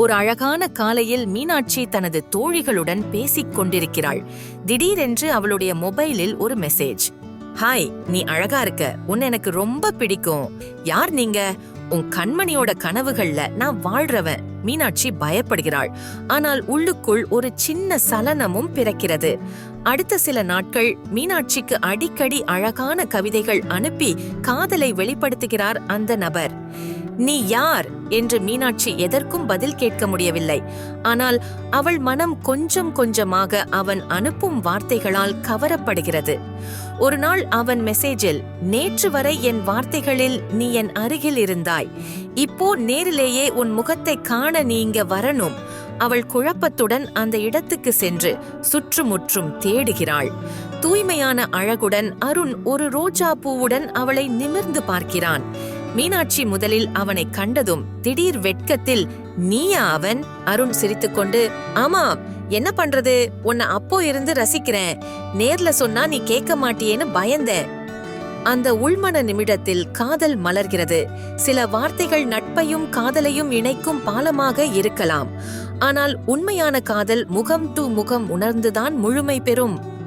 ஒரு அழகான காலையில் மீனாட்சி தனது தோழிகளுடன் பேசிக் கொண்டிருக்கிறாள். திடீரென்று அவளுடைய மொபைலில் ஒரு மெசேஜ். ஹாய் நீ அழகா இருக்க. உன்னை எனக்கு ரொம்ப பிடிக்கும். யார் நீங்க? உன் கண்மணியோட கனவுகள்ல நான் வாழ்றவன். மீனாட்சி பயப்படுகிறாள். ஆனால் உள்ளுக்குள் ஒரு சின்ன சலனமும் பிறக்கிறது. அடுத்த சில நாட்கள் மீனாட்சிக்கு அடிக்கடி அழகான கவிதைகள் அனுப்பி காதலை வெளிப்படுத்துகிறார் அந்த நபர். நீ யார்? என்று மீனாட்சி எதற்கும் பதில் கேட்க முடியவில்லை. ஆனால் அவள் மனம் கொஞ்சம் கொஞ்சமாக அவன் அனுப்பும் வார்த்தைகளால் கவரப்படுகிறது. ஒரு நாள் அவன் மெசேஜில் நேற்று வரை என் வார்த்தைகளில் நீ என் அருகில் இருந்தாய். இப்போ நேரிலேயே உன் முகத்தை காண நீ இங்க வரணும். அவள் குழப்பத்துடன் அந்த இடத்துக்கு சென்று சுற்றுமுற்றும் தேடுகிறாள். தூய்மையான அழகுடன் அருண் ஒரு ரோஜா பூவுடன் அவளை நிமிர்ந்து பார்க்கிறான். மீனாட்சி முதலில் அவனை கண்டதும் திடீர் வெட்கத்தில் நீயா அவன்? அருண் சிரித்துக்கொண்டு ஆமாம் என்ன பண்றது? உன்னை அப்போ இருந்து ரசிக்கிறேன். நேர்ல சொன்னா நீ கேட்க மாட்டியேன்னு பயந்தேன் அந்த உள்மன நிமிடத்தில் காதல் மலர்கிறது. சில வார்த்தைகள் நட்பையும் காதலையும் இணைக்கும் பாலமாக இருக்கலாம். ஆனால் உண்மையான காதல் முகம் டு முகம் உணர்ந்துதான் முழுமை பெறும்.